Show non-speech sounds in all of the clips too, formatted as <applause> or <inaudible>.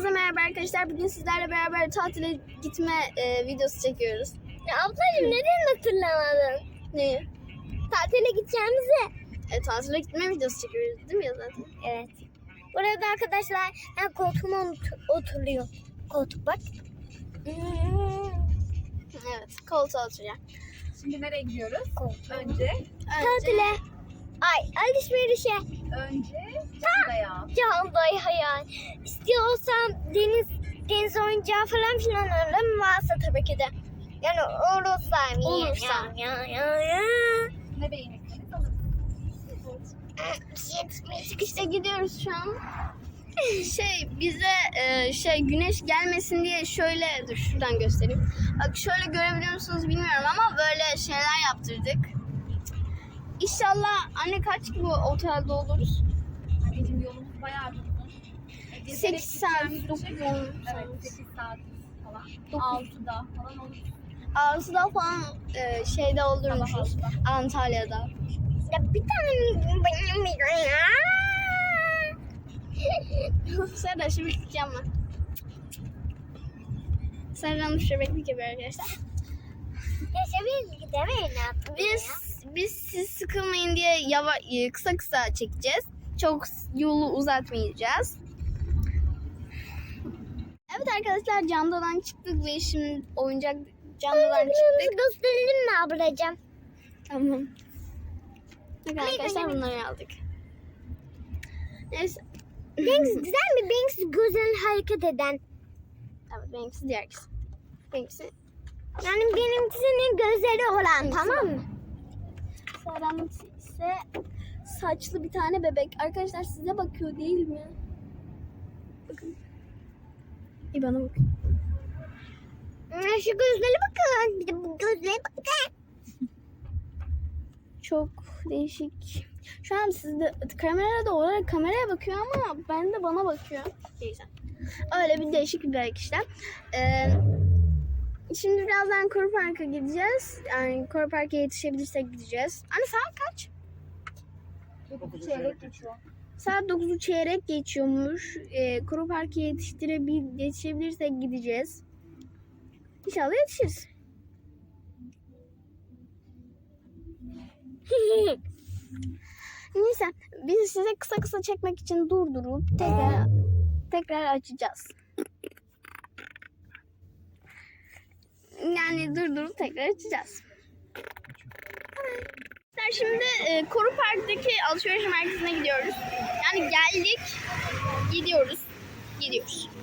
Hepinize merhaba arkadaşlar. Bugün sizlerle beraber tatile gitme e, videosu çekiyoruz. Ya ablacığım neden hatırlamadın? Neyi? Tatile gideceğimizi. E, tatile gitme videosu çekiyoruz değil mi ya zaten? Evet. Burada arkadaşlar ben koltuğuma ot- oturuyor. Koltuk bak. Evet. Koltuğa oturacağım. Şimdi nereye gidiyoruz? Koltuk. Önce, Önce, Tatile. Ay alışverişe. önce Canda'ya. Can dayı hayal. İstiyorsan deniz deniz oyuncağı falan filan alırım varsa tabii ki de. Yani olursa. Olursa. Ya, ya, ya. Ne beğenirseniz alırız. işte gidiyoruz şu an. <laughs> Şey bize e, şey güneş gelmesin diye şöyle dur şuradan göstereyim. Bak şöyle görebiliyor musunuz bilmiyorum ama böyle şeyler yaptırdık. İnşallah anne kaç gibi otelde oluruz? Anneciğim yolumuz bayağı uzun. E, gezerek 8 saat, gideceğimiz 9 için- saat. Evet 8 saat falan. Dokuz. 6'da falan olur. Ağızda falan e, şeyde olurmuşuz. Antalya'da. Ya bir tane benim ya. Serdar şebeklik yapma. Serdar şebeklik yapıyor arkadaşlar. Ya seviyoruz gidemeyin artık. Biz biz siz sıkılmayın diye yava, e, kısa kısa çekeceğiz. Çok yolu uzatmayacağız. Evet arkadaşlar Cando'dan çıktık ve şimdi oyuncak Cando'dan çıktık. Gösterelim mi ablacığım? Tamam. Bakın arkadaşlar bunları aldık. Neyse. Banks <laughs> güzel mi? Banks güzel hareket eden. Evet benimkisi diğer kişi. Benimkisi Yani benimkisinin gözleri olan Benimkisi tamam mı? Sera'nınki ise saçlı bir tane bebek. Arkadaşlar size bakıyor değil mi? Bakın. İyi bana bakın. Şu gözlere bakın. Bir de bu gözlere bakın. <laughs> Çok değişik. Şu an sizde kamerada olarak kameraya bakıyor ama ben de bana bakıyor. Neyse. Öyle bir değişik bir bebek işte. Ee, şimdi birazdan Koru Park'a gideceğiz. Yani Koru Park'a yetişebilirsek gideceğiz. Anne saat kaç? Dokuz çeyrek geçiyor. Saat 9'u çeyrek geçiyormuş. Ee, Koru Park'a yetiştirebil yetişebilirsek gideceğiz. İnşallah yetişiriz. Neyse biz size kısa kısa çekmek için durdurup tekrar tekrar açacağız. Yani durdurup tekrar açacağız. Arkadaşlar Şimdi e, Koru Park'taki alışveriş merkezine gidiyoruz. Yani geldik, gidiyoruz, gidiyoruz. <laughs>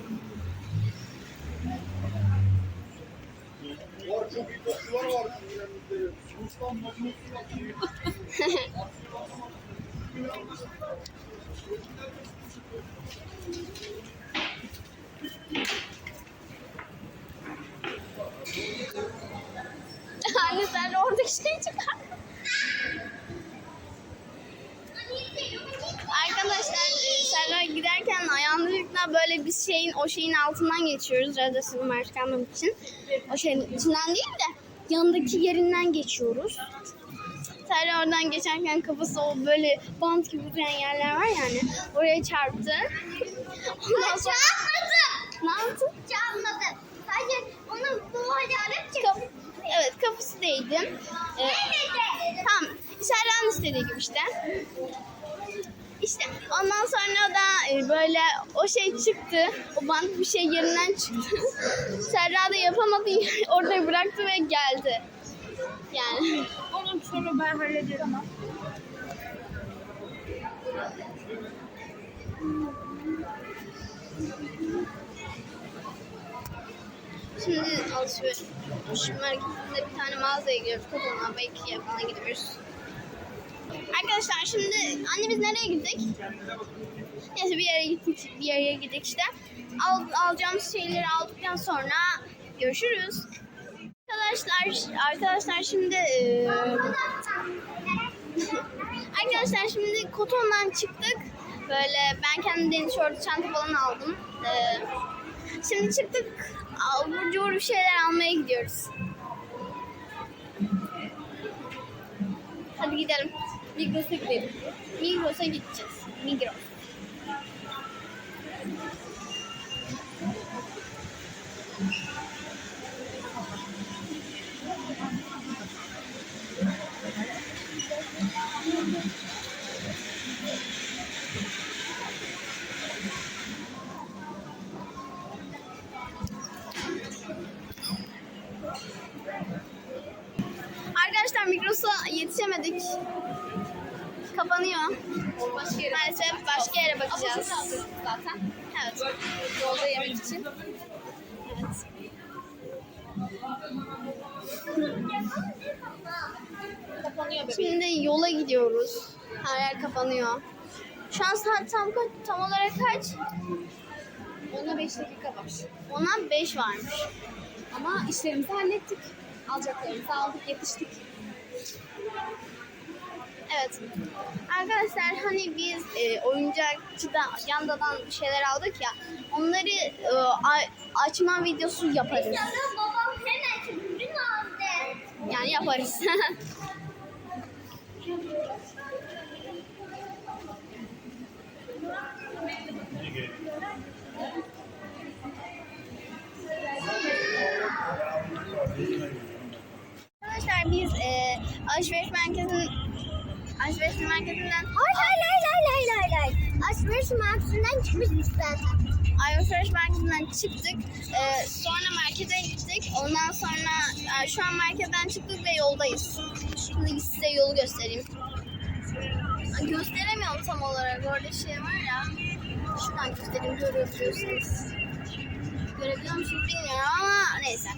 Var çok iyi topçular var şimdi yanımızda. Ruslan makinesi var. Anne sen de oradaki şeyi çıkar. Arkadaşlar Serra giderken ayağımızla böyle bir şeyin o şeyin altından geçiyoruz radyasyonu marş kalmamak için. O şeyin içinden değil de yanındaki yerinden geçiyoruz. Serra oradan geçerken kafası o böyle bant gibi duran yerler var yani oraya çarptı. Ondan sonra ne yaptın? Çalmadım. Sadece onun bu ayarı Kaf evet kafası değdi. Ee, tamam. Serra'nın istediği gibi işte. İşte ondan sonra da e, böyle o şey çıktı. O bant bir şey yerinden çıktı. <laughs> Serra da yapamadı. <laughs> Orada bıraktı ve geldi. Yani. Onun sonra ben hallederim. Şimdi alışveriş merkezinde bir tane mağazaya gidiyoruz. Kocaman belki yapına gidiyoruz. Arkadaşlar şimdi anne biz nereye gittik? Neyse bir yere gittik, bir yere gittik işte. Al, alacağımız şeyleri aldıktan sonra görüşürüz. Arkadaşlar, arkadaşlar şimdi eee, arkadaşlar şimdi Koton'dan çıktık. Böyle ben kendim deniz şortu çanta falan aldım. Eee, şimdi çıktık. Abur cubur bir şeyler almaya gidiyoruz. Hadi gidelim. Migros'a gidelim. Migros'a gideceğiz. Migros. Arkadaşlar Migros'a yetişemedik. Kapanıyor. Başka yere Maalesef başka yere bakacağız. zaten. Evet. Yolda yemek için. Kapanıyor bebeğim. Şimdi yola gidiyoruz. Her yer kapanıyor. Şu an saat tam? Tam olarak kaç? Ona 5 dakika var. Ona 5 varmış. Ama işlerimizi hallettik. Alacaklarımızı aldık, yetiştik. Evet. Arkadaşlar hani biz e, oyuncakçıdan, yandadan bir şeyler aldık ya. Onları e, a- açma videosu yaparız. babam hemen ürün aldı. Yani yaparız. <laughs> Ay ay ay ay ay ay ay. Alışveriş merkezinden çıkmışız zaten. alışveriş merkezinden çıktık. E, sonra markete gittik. Ondan sonra e, şu an marketten çıktık ve yoldayız. Şimdi size yolu göstereyim. Gösteremiyorum tam olarak. Orada şey var ya. Şuradan göstereyim görebiliyorsunuz. Görebiliyor musunuz bilmiyorum ama neyse.